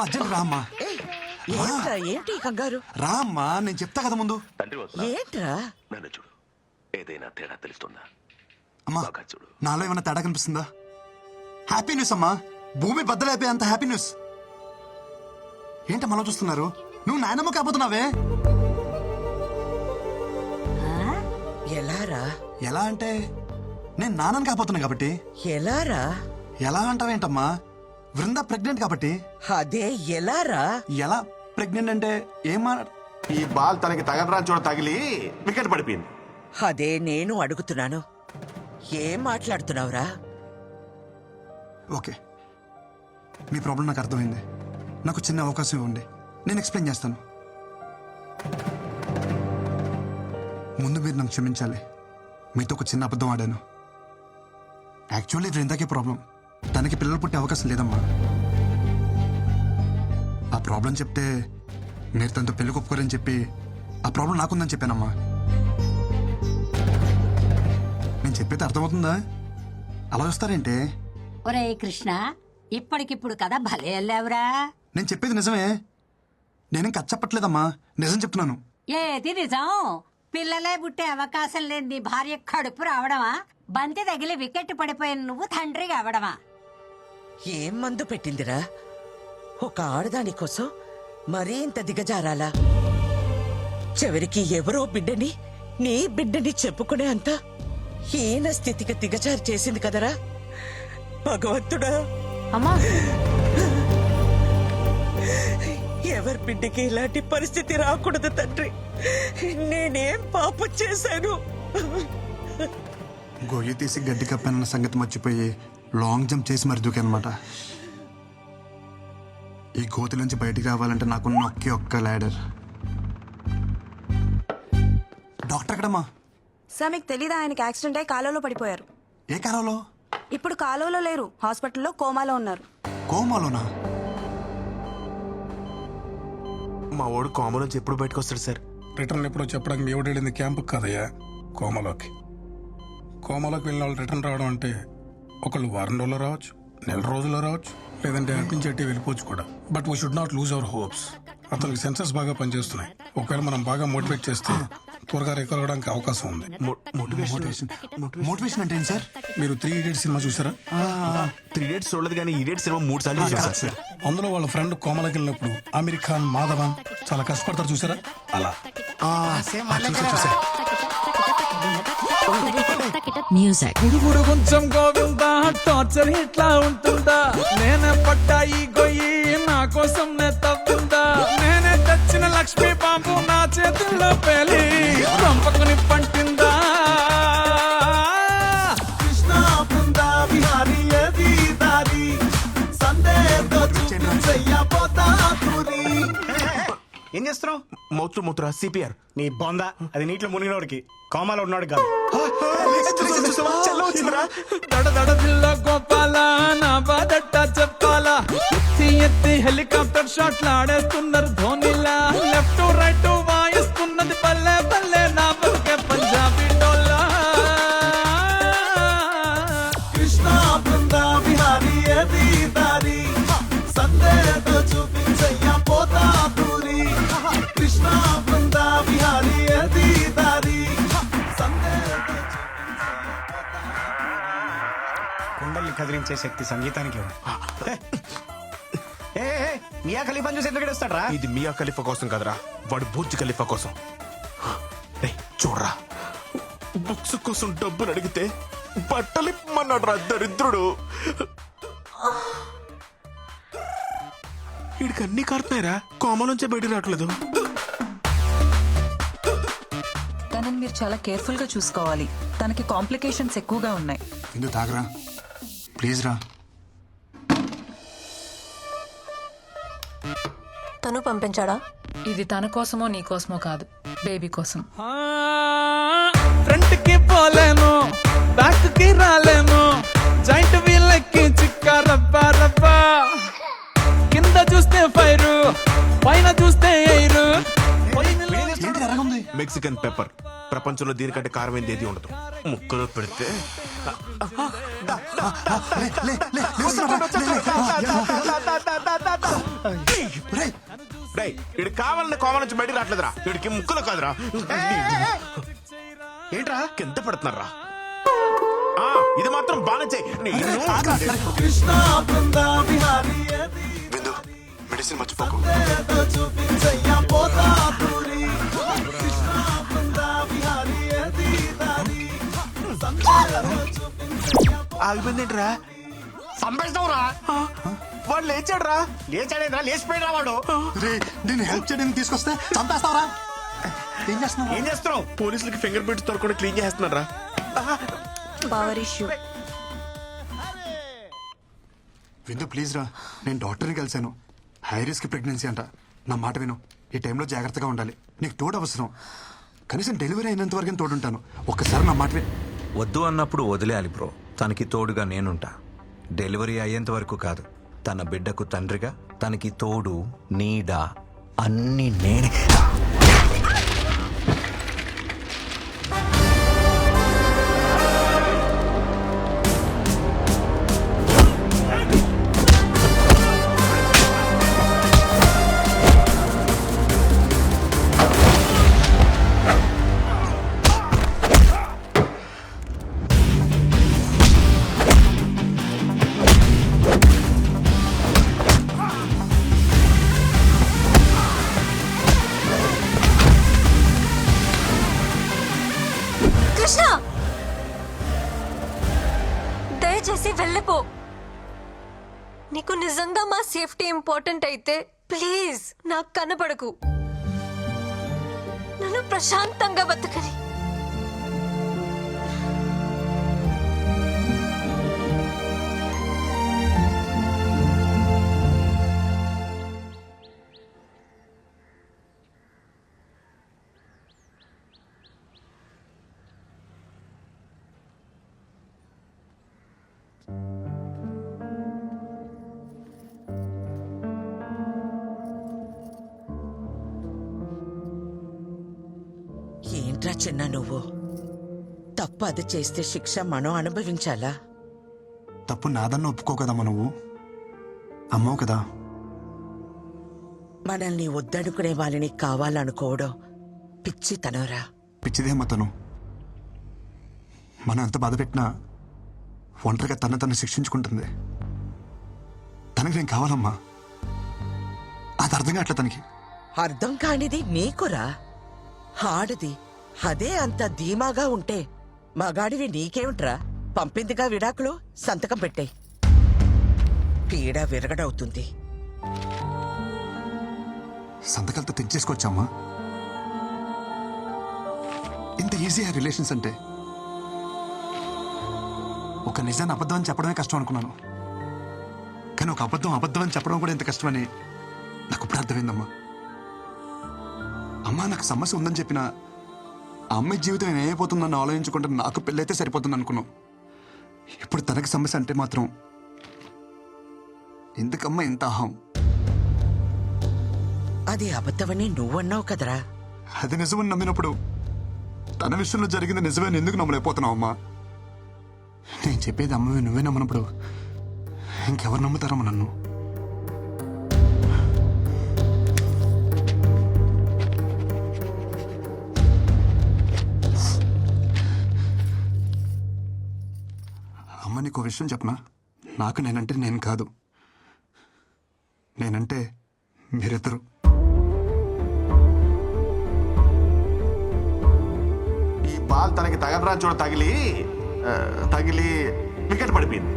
అమ్మా అర్జెంట్ రా అమ్మా ఏంట్రా ఏంటి ఈ కంగారు? రా అమ్మా నేను చెప్తా కదా ముందు. తండ్రి వస్తున్నా ఏంట్రా? నన్ను చూడు. ఏదైనా తేడా తెలుస్తుందా? అమ్మా బాగా చూడు. నాలో ఏమైనా తేడా కనిపిస్తుందా? హ్యాపీ న్యూస్ అమ్మా. భూమి బద్దలైపోయే అంత హ్యాపీ న్యూస్ ఏంటమ్మా అలా చూస్తున్నారు? నువ్వు నాయనమ్మ కాబోతున్నావే. ఎలారా? ఎలా అంటే నేను నాన్నని కాబోతున్నా కాబట్టి. ఎలారా? ఎలా అంటావేంటమ్మా? వృంద ప్రెగ్నెంట్ కాబట్టి? అదే ఎలారా ఎలా ప్రెగ్నెంట్ అంటే ఏం మా ఈ బాల్ తనకి తగలరా చూడ తగిలి వికెట్ పడిపోయింది. అదే నేను అడుగుతున్నాను. ఏం మాట్లాడుతున్నావురా? ఓకే. మీ ప్రాబ్లం నాకు అర్థమైంది. నాకు చిన్న అవకాశం ఇవ్వండి. నేను ఎక్స్ప్లెయిన్ చేస్తాను. ముందు మీరు నన్ను క్షమించాలి. మీతో ఒక చిన్న అబద్ధం ఆడాను. యాక్చువల్లీ వృందాకే ప్రాబ్లం తనకి పిల్లలు పుట్టే అవకాశం లేదమ్మా. ఆ ప్రాబ్లం చెప్తే మీరు తనతో పెళ్ళి ఒప్పుకోరని చెప్పి ఆ ప్రాబ్లం నాకుందని చెప్పానమ్మా. నేను చెప్పేది అర్థమవుతుందా? అలా వస్తారేంటే? ఒరే కృష్ణ ఇప్పటికిప్పుడు కదా భలే వెళ్ళావురా నేను చెప్పేది నిజమే. నేనేం కచ్చప్పట్లేదమ్మా నిజం చెప్తున్నాను. ఏది నిజం? పిల్లలే పుట్టే అవకాశం లేని నీ భార్య కడుపు రావడమా? బంతి తగిలి వికెట్ పడిపోయిన నువ్వు తండ్రి కావడమా ఏం మందు పెట్టిందిరా? ఒక ఆడదాని కోసం మరీ ఇంత దిగజారాలా? చివరికి ఎవరో బిడ్డని నీ బిడ్డని చెప్పుకునే అంత హీన స్థితికి దిగజారి చేసింది కదరా? భగవంతుడా! అమ్మా! ఎవరి బిడ్డకి ఇలాంటి పరిస్థితి రాకూడదు తండ్రి. నేనేం పాపం చేశాను? గొయ్యి తీసి గడ్డి కప్పానన్న సంగతి మర్చిపోయి లాంగ్ జంప్ చేసి మరి దూకానమాట ఈ గోతి నుంచి బయటికి రావాలంటే నాకున్న ఒకే ఒక్క ల్యాడర్ డాక్టర్ ఎక్కడమ్మా? సార్ మీకు తెలీదా ఆయనకి యాక్సిడెంట్ అయి కాలువలో పడిపోయారు? ఏ కాలంలో ఇప్పుడు కాలువలో లేరు హాస్పిటల్లో కోమాలో ఉన్నారు. కోమాలోనా? మా వాడు నుంచి ఎప్పుడు బయటకు వస్తాడు సార్? రిటర్న్ ఎప్పుడో చెప్పడానికి మీ ఎవడెళ్ళింది క్యాంపు కదయ్యా? కోమలోకి. కోమలోకి వెళ్ళిన వాళ్ళు రిటర్న్ రావడం అంటే ఒకళ్ళు వారం రోజులు రావచ్చు నెల రోజుల్లో రావచ్చు లేదంటే అటు నుంచి అట్టి వెళ్ళిపోవచ్చు కూడా. But we should not lose our hopes అతనికి సెన్సెస్ బాగా పనిచేస్తున్నాయి. ఒకవేళ మనం బాగా మోటివేట్ చేస్తే త్వరగా రికవర్ అవడానికి అవకాశం ఉంది. మోటివేషన్ మోటివేషన్ అంటే సార్? మీరు త్రీ ఇడియట్ సినిమా చూసారా? త్రీ డేట్స్ చూడలేదు కానీ ఈ డేట్ సినిమా మూడు సార్లు చూసాను సార్. అందులో వాళ్ళ ఫ్రెండ్ కోమలకి వెళ్ళినప్పుడు అమీర్ ఖాన్ మాధవన్ చాలా కష్టపడతారు చూసారా? అలా. గుడుగుడు కొంచెం గోవిందా టార్చర్ ఇట్లా ఉంటుందా? నేనే పడ్డా ఈ గొయ్యి నా కోసం నే తవ్విందా? నేనే తెచ్చిన లక్ష్మీ బాంబు నా చేతుల్లో పేలి పంపకుని పంటి ఏం చేస్తున్నావు? మౌత్ మూత్ర సిపిఆర్. నీ బొంద. అది నీటిలో మునిగినోడికి. కోమాలో ఉన్నాడు కాదు. గోపాల నా బాధట్ట చెప్పాలా? ఎత్తి ఎత్తి హెలికాప్టర్ షాట్లు ఆడేస్తున్నారు ధోనిలా. లెఫ్ట్ రైట్ వాయిస్తున్నది పల్లె పల్లె నా బతుకే పంజాబీ డోలా. కుండల్ని కదిలించే శక్తి సంగీతానికి ఉంది ఏ, ఏ, మియా ఖలీఫా చూసి ఎందుకు ఏడుస్తాడ్రా ఇది మియా ఖలీఫా కోసం కదరా వాడు బుర్జ్ ఖలీఫా కోసం. ఏయ్, చూడరా. బుక్స్ కోసం డబ్బులు అడిగితే బట్టలు ఇమ్మన్నాడు రా దరిద్రుడు. వీడికి అన్ని కారుతున్నాయిరా కోమ నుంచే బయటికి రావట్లేదు. తనని మీరు చాలా కేర్ఫుల్గా చూసుకోవాలి. తనకి కాంప్లికేషన్స్ ఎక్కువగా ఉన్నాయి. ఎందుకు తాగరా. ప్లీజ్ రా. తను పంపించాడా? ఇది తన కోసమో నీ కోసమో కాదు. బేబీ కోసం. ఫ్రంట్కి పోలేను బ్యాక్కి రాలేను జాయింట్ మెక్సికన్ పెప్పర్ ప్రపంచంలో దీనికంటే కారమైంది ఏది ఉండదు. ముక్కలో పెడితే? ఇడు కావాలని కోమ నుంచి బయటికి రావట్లేదురా. ఇడికి ముక్కులో కాదురా. ఏంట్రా? కింద పడుతున్నారా? ఆ, ఇది మాత్రం బాగా. విందు మెడిసిన్ మర్చిపోకు. ఆగిపోయిందేంట్రా? సంపేస్తావురా? వాడు లేచాడురా. లేచాడేంద్రా? లేచిపోయినా వాడు? రే నేను హెల్ప్ చేయడానికి తీసుకొస్తే చంపేస్తావరా. ఏం చేస్తున్నావు? ఏం చేస్తున్నావు? పోలీసులకి ఫింగర్ ప్రింట్స్తో కూడా క్లీన్ చేస్తున్నారా విందు ప్లీజ్ రా. నేను డాక్టర్ని కలిశాను. హై రిస్క్ ప్రెగ్నెన్సీ అంట. నా మాట విను. ఈ టైంలో జాగ్రత్తగా ఉండాలి. నీకు తోడు అవసరం. కనీసం డెలివరీ అయినంత వరకు తోడుంటాను. ఒక్కసారి నా మాట విను. వద్దు అన్నప్పుడు వదిలేయాలి బ్రో. తనకి తోడుగా నేనుంటా. డెలివరీ అయ్యేంత వరకు కాదు. తన బిడ్డకు తండ్రిగా తనకి తోడు నీడ అన్నీ నేనే. దయచేసి వెళ్ళిపో. నీకు నిజంగా మా సేఫ్టీ ఇంపార్టెంట్ అయితే ప్లీజ్ నాకు కనపడకు నన్ను ప్రశాంతంగా బతకని. ఏంట్రా చిన్న నువ్వు? తప్పు అది చేస్తే శిక్ష మనం అనుభవించాలా? తప్పు నాదన్న ఒప్పుకో కదమ్మా నువ్వు. అమ్మవు కదా. మనల్ని వద్దనుకునే వాళ్ళని కావాలనుకోవడం పిచ్చితనరా. పిచ్చిదేమ్మా తను మనం ఎంత బాధ పెట్టినా ఒంటరిగా తన తను శిక్షించుకుంటుంది. తనకి నేను కావాలమ్మా. అది అర్థం కావట్లే తనకి. అర్థం కానిది నీకురా. ఆడది అదే అంత ధీమాగా ఉంటే మగాడివి నీకేమిట్రా? పంపిందిగా విడాకులు సంతకం పెట్టే. పీడ విరగడవుతుంది. సంతకాలతో తెచ్చేసుకోవచ్చమ్మా ఇంత ఈజీ ఆ రిలేషన్స్ అంటే. ఒక నిజాన్ని అబద్ధం అని చెప్పడమే కష్టం అనుకున్నాను. కానీ ఒక అబద్ధం అబద్ధం అని చెప్పడం కూడా ఎంత కష్టమని నాకు ఇప్పుడు అర్థమైందమ్మా. అమ్మా నాకు సమస్య ఉందని చెప్పిన ఆ అమ్మాయి జీవితం ఏమైపోతుందని ఆలోచించుకుంటే నాకు పెళ్ళైతే సరిపోతుంది అనుకున్నాం ఇప్పుడు తనకి సమస్య అంటే మాత్రం ఎందుకమ్మా ఇంత అహం? అది అబద్ధమని నువ్వన్నావు కదరా. అది నిజమని నమ్మినప్పుడు తన విషయంలో జరిగింది నిజమని ఎందుకు నమ్మలేకపోతున్నావు అమ్మా? నేను చెప్పేది అమ్మవి నువ్వే నమ్మనప్పుడు ఇంకెవరు నమ్ముతారమ్మ నన్ను? నీకు విషయం చెప్పనా? నాకు నేనంటే నేను కాదు. నేనంటే మీరిద్దరు. ఈ బాల్ తనకి తగలరా చూడ తగిలి ఆ, తగిలి వికెట్ పడిపోయింది.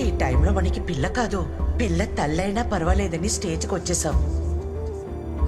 ఈ టైంలో మనకి పిల్ల కాదు. పిల్ల తల్లైనా పర్వాలేదని స్టేజ్కి వచ్చేసాం.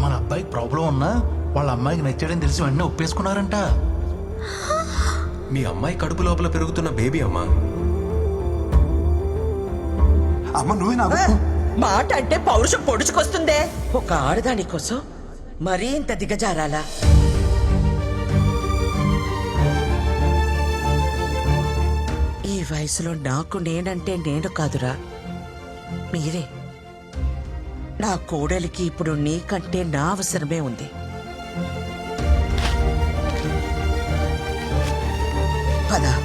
మన అబ్బాయికి ప్రాబ్లం ఉన్నా వాళ్ళ అమ్మాయికి నచ్చాడని తెలిసి వెంటనే ఒప్పేసుకున్నారంట. మీ అమ్మాయి కడుపు లోపల పెరుగుతున్న బేబీ అమ్మా. అమ్మ నువ్వే నాకు. మాట అంటే పౌరుషం పొడుచుకొస్తుందే. ఒక ఆడదాని కోసం మరీ ఇంత దిగజారాలా? ఈ వయసులో నాకు నేనంటే నేను కాదురా. మీరే. నా కోడలికి ఇప్పుడు నీకంటే నా అవసరమే ఉంది. bana.